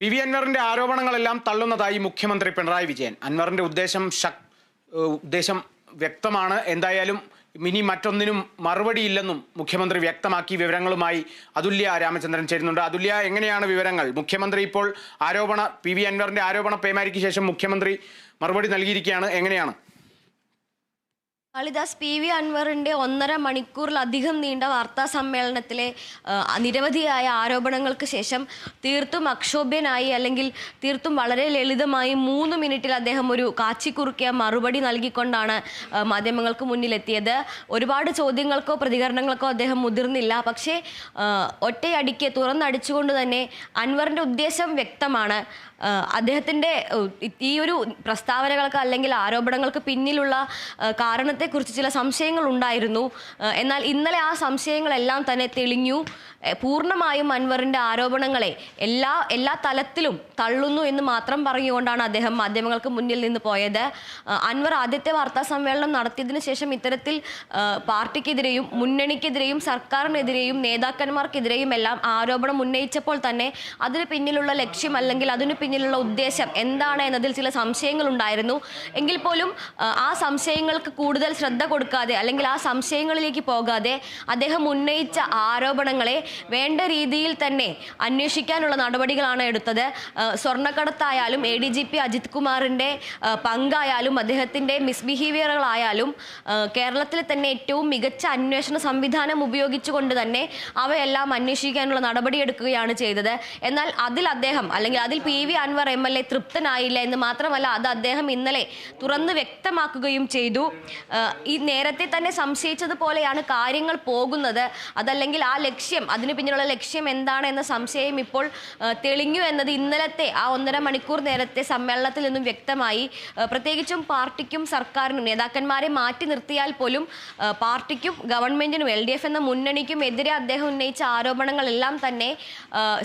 P V അൻവറിന്റെ ആരോപണങ്ങളെല്ലാം തള്ളുന്നതായി മുഖ്യമന്ത്രി പിണറായി വിജയൻ. അൻവറിന്റെ ഉദ്ദേശം ശക് ഉദ്ദേശം വ്യക്തമാണ്. എന്തായാലും ഇനി മറ്റൊന്നിനും മറുപടിയില്ലെന്നും മുഖ്യമന്ത്രി വ്യക്തമാക്കി വിവരങ്ങളുമായി അതുല്യ രാമചന്ദ്രൻ ചേരുന്നുണ്ട്. അതുല്യ എങ്ങനെയാണ് വിവരങ്ങൾ? മുഖ്യമന്ത്രി ഇപ്പോൾ ആരോപണ പി വി അൻവറിന്റെ ആരോപണ പേമാരിക്ക് ശേഷം മുഖ്യമന്ത്രി മറുപടി നൽകിയിരിക്കുകയാണ്. എങ്ങനെയാണ്? കാളിദാസ് പി വി അൻവറിന്റെ ഒന്നര മണിക്കൂറിലധികം നീണ്ട വാർത്താ സമ്മേളനത്തിലെ നിരവധിയായ ആരോപണങ്ങൾക്ക് ശേഷം തീർത്തും അക്ഷോഭ്യനായി അല്ലെങ്കിൽ തീർത്തും വളരെ ലളിതമായി മൂന്ന് മിനിറ്റിൽ അദ്ദേഹം ഒരു കാച്ചിക്കുറുക്കിയ മറുപടി നൽകിക്കൊണ്ടാണ് മാധ്യമങ്ങൾക്ക് മുന്നിലെത്തിയത്. ഒരുപാട് ചോദ്യങ്ങൾക്കോ പ്രതികരണങ്ങൾക്കോ അദ്ദേഹം മുതിർന്നില്ല. പക്ഷേ ഒറ്റയടിക്ക് തുറന്നടിച്ചുകൊണ്ട് തന്നെ അൻവറിന്റെ ഉദ്ദേശം വ്യക്തമാണ്. അദ്ദേഹത്തിന്റെ ഈ ഒരു പ്രസ്താവനകൾക്ക് അല്ലെങ്കിൽ ആരോപണങ്ങൾക്ക് പിന്നിലുള്ള ആ, കാരണത്തെക്കുറിച്ച് ചില സംശയങ്ങൾ ഉണ്ടായിരുന്നു എന്നാൽ ഇന്നലെ ആ സംശയങ്ങളെല്ലാം തന്നെ തെളിഞ്ഞു. പൂർണമായും അൻവറിന്റെ ആരോപണങ്ങളെ എല്ലാ എല്ലാ തലത്തിലും തള്ളുന്നു എന്ന് മാത്രം പറഞ്ഞുകൊണ്ടാണ് അദ്ദേഹം മാധ്യമങ്ങൾക്ക് മുന്നിൽ നിന്ന് പോയത്. അൻവർ ആദ്യത്തെ വാർത്താ സമ്മേളനം നടത്തിയതിനു ശേഷം ഇത്തരത്തിൽ പാർട്ടിക്കെതിരെയും മുന്നണിക്കെതിരെയും സർക്കാരിനെതിരെയും നേതാക്കന്മാർക്കെതിരെയും എല്ലാം ആരോപണം ഉന്നയിച്ചപ്പോൾ തന്നെ അതിന് പിന്നിലുള്ള ലക്ഷ്യം അല്ലെങ്കിൽ അതിന് പിന്നിലുള്ള ഉദ്ദേശം എന്താണ് എന്നതിൽ ചില സംശയങ്ങൾ ഉണ്ടായിരുന്നു എങ്കിൽ പോലും ആ സംശയങ്ങൾക്ക് കൂടുതൽ ശ്രദ്ധ കൊടുക്കാതെ അല്ലെങ്കിൽ ആ സംശയങ്ങളിലേക്ക് പോകാതെ അദ്ദേഹം ഉന്നയിച്ച ആരോപണങ്ങളെ വേണ്ട രീതിയിൽ തന്നെ അന്വേഷിക്കാനുള്ള നടപടികളാണ് എടുത്തത്. സ്വർണക്കടത്തായാലും A D G P Ajith കുമാറിന്റെ പങ്കായാലും അദ്ദേഹത്തിന്റെ മിസ്ബിഹേവിയറുകളായാലും കേരളത്തിലെ തന്നെ ഏറ്റവും മികച്ച അന്വേഷണ സംവിധാനം ഉപയോഗിച്ചുകൊണ്ട് തന്നെ അവയെല്ലാം അന്വേഷിക്കാനുള്ള നടപടിയെടുക്കുകയാണ് ചെയ്തത്. എന്നാൽ അതിൽ അദ്ദേഹം അല്ലെങ്കിൽ അതിൽ P V Anvar M L A തൃപ്തനായില്ല എന്ന് മാത്രമല്ല അത് അദ്ദേഹം ഇന്നലെ തുറന്ന് വ്യക്തമാക്കുകയും ചെയ്തു. ഈ നേരത്തെ തന്നെ സംശയിച്ചതുപോലെയാണ് കാര്യങ്ങൾ പോകുന്നത്. അതല്ലെങ്കിൽ ആ ലക്ഷ്യം അതിന് പിന്നിലുള്ള ലക്ഷ്യം എന്താണെന്ന സംശയം ഇപ്പോൾ തെളിഞ്ഞു എന്നത് ഇന്നലത്തെ ആ ഒന്നര മണിക്കൂർ നേരത്തെ സമ്മേളനത്തിൽ നിന്നും വ്യക്തമായി പ്രത്യേകിച്ചും പാർട്ടിക്കും സർക്കാരിനും നേതാക്കന്മാരെ മാറ്റി നിർത്തിയാൽ പോലും പാർട്ടിക്കും ഗവൺമെന്റിനും എൽ ഡി എഫ് എന്ന മുന്നണിക്കും എതിരെ അദ്ദേഹം ഉന്നയിച്ച ആരോപണങ്ങളെല്ലാം തന്നെ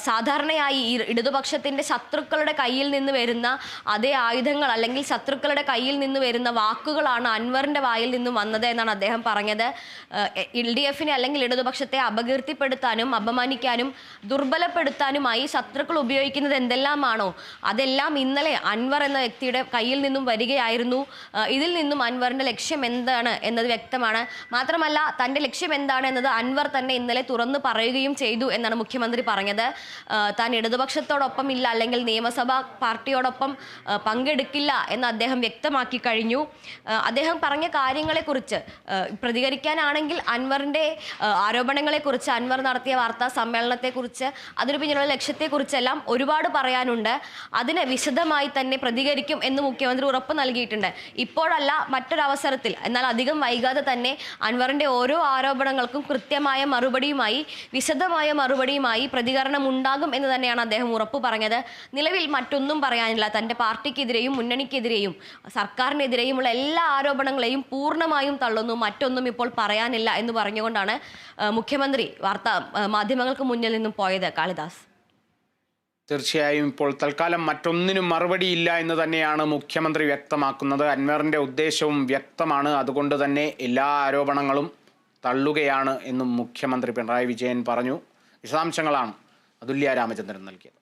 സാധാരണയായി ഇടതുപക്ഷത്തിന്റെ ശത്രുക്കളുടെ കയ്യിൽ നിന്ന് വരുന്ന അതേ ആയുധങ്ങൾ അല്ലെങ്കിൽ ശത്രുക്കളുടെ കയ്യിൽ നിന്ന് വരുന്ന വാക്കുകളാണ് അൻവറിന്റെ വായിൽ നിന്നും വന്നത് എന്നാണ് അദ്ദേഹം പറഞ്ഞത്. എൽ ഡി എഫിനെ അല്ലെങ്കിൽ ഇടതുപക്ഷത്തെ അപകീർത്തിപ്പെടുത്താനും അപമാനിക്കാനും ദുർബലപ്പെടുത്താനുമായി ശത്രുക്കൾ ഉപയോഗിക്കുന്നത് എന്തെല്ലാമാണോ? അതെല്ലാം ഇന്നലെ അൻവർ എന്ന വ്യക്തിയുടെ കയ്യിൽ നിന്നും വരികയായിരുന്നു. ഇതിൽ നിന്നും അൻവറിന്റെ ലക്ഷ്യം എന്താണ് എന്നത് വ്യക്തമാണ്. മാത്രമല്ല തന്റെ ലക്ഷ്യം എന്താണ് എന്നത് അൻവർ തന്നെ ഇന്നലെ തുറന്നു പറയുകയും ചെയ്തു എന്നാണ് മുഖ്യമന്ത്രി പറഞ്ഞത്. താൻ ഇടതുപക്ഷത്തോടൊപ്പം ഇല്ല അല്ലെങ്കിൽ നിയമസഭാ പാർട്ടിയോടൊപ്പം പങ്കെടുക്കില്ല എന്ന് അദ്ദേഹം വ്യക്തമാക്കി കഴിഞ്ഞു. അദ്ദേഹം പറഞ്ഞ കാര്യങ്ങളെക്കുറിച്ച് പ്രതികരിക്കാനാണെങ്കിൽ അൻവറിന്റെ ആരോപണങ്ങളെക്കുറിച്ച് അൻവർ നടത്തിയ വാർത്താ സമ്മേളനത്തെക്കുറിച്ച് അതിനു പിന്നിലുള്ള ലക്ഷ്യത്തെക്കുറിച്ചെല്ലാം ഒരുപാട് പറയാനുണ്ട്. അതിനെ വിശദമായി തന്നെ പ്രതികരിക്കും എന്ന് മുഖ്യമന്ത്രി ഉറപ്പ് നൽകിയിട്ടുണ്ട്. ഇപ്പോഴല്ല മറ്റൊരവസരത്തിൽ എന്നാൽ അധികം വൈകാതെ തന്നെ അൻവറിന്റെ ഓരോ ആരോപണങ്ങൾക്കും കൃത്യമായ മറുപടിയുമായി വിശദമായ മറുപടിയുമായി പ്രതികരണം ഉണ്ടാകും എന്ന് തന്നെയാണ് അദ്ദേഹം ഉറപ്പ് പറഞ്ഞത്. നിലവിൽ മറ്റൊന്നും പറയാനില്ല. തന്റെ പാർട്ടിക്കെതിരെയും മുന്നണിക്കെതിരെയും സർക്കാരിനെതിരെയുമുള്ള എല്ലാ ആരോപണങ്ങളെയും പൂർണമായും തള്ളുന്നു. മറ്റൊന്നും ഇപ്പോൾ പറയാനില്ല എന്ന് പറഞ്ഞുകൊണ്ടാണ് മുഖ്യമന്ത്രി വാർത്താ മാധ്യമങ്ങൾക്ക് മുന്നിൽ നിന്നും പോയത് കാളിദാസ്. തീർച്ചയായും ഇപ്പോൾ തൽക്കാലം മറ്റൊന്നിനും മറുപടിയില്ല എന്ന് തന്നെയാണ് മുഖ്യമന്ത്രി വ്യക്തമാക്കുന്നത്. അൻവറിന്റെ ഉദ്ദേശവും വ്യക്തമാണ്. അതുകൊണ്ട് തന്നെ എല്ലാ ആരോപണങ്ങളും തള്ളുകയാണ് എന്നും മുഖ്യമന്ത്രി പിണറായി വിജയൻ പറഞ്ഞു. വിശദാംശങ്ങളാണ് അതുല്യ രാമചന്ദ്രൻ നൽകിയത്.